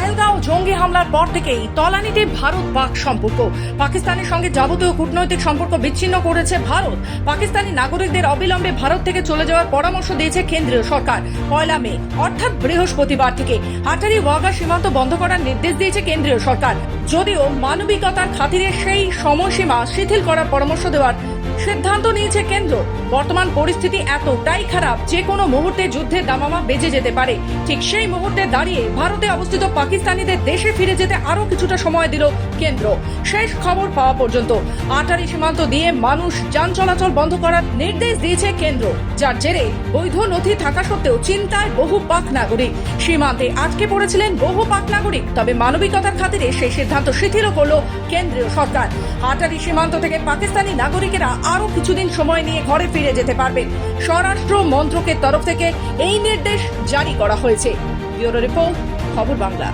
পাহেলগাঁও জঙ্গি হামলার পর থেকেই তলানিতে ভারত পাক সম্পর্ক। পাকিস্তানের সঙ্গে যাবতীয় কূটনৈতিক সম্পর্ক বিচ্ছিন্ন করেছে ভারত। পাকিস্তানি নাগরিকদের অবিলম্বে ভারত থেকে চলে যাওয়ার পরামর্শ দিয়েছে কেন্দ্রীয় সরকার। পয়লা মে, অর্থাৎ বৃহস্পতিবার থেকে হাটারি ওয়াগা সীমান্ত বন্ধ করার নির্দেশ দিয়েছে কেন্দ্রীয় সরকার। যদিও মানবিকতার খাতিরে সেই সময়সীমা শিথিল করার পরামর্শ দেওয়ার সিদ্ধান্ত নিয়েছে কেন্দ্র। বর্তমান পরিস্থিতি এতটাই খারাপ, যে কোনো মুহূর্তে যুদ্ধের দামামা বেজে যেতে পারে। ঠিক সেই মুহূর্তে দাঁড়িয়ে ভারতে অবস্থিত পাকিস্তানিদের দেশে ফিরে যেতে আরও কিছুটা সময় দিল কেন্দ্র। শেষ খবর পাওয়া পর্যন্ত আটারি সীমান্ত দিয়ে মানুষ যান চলাচল বন্ধ করার নির্দেশ দিয়েছে কেন্দ্র। যার জেরে বৈধ নথি থাকা সত্ত্বেও চিন্তায় বহু পাক নাগরিক। সীমান্তে আটকে পড়েছিলেন বহু পাক নাগরিক, তবে মানবিকতার খাতিরে সেই সিদ্ধান্ত শিথিল করল কেন্দ্রীয় সরকার। আটারি সীমান্ত থেকে পাকিস্তানি নাগরিকেরা আরও কিছুদিন সময় নিয়ে ঘরে ফিরে যেতে পারবেন স্বরাষ্ট্র মন্ত্রকের তরফ থেকে এই নির্দেশ জারি করা হয়েছে। ব্যুরো রিপোর্ট, খবর বাংলা।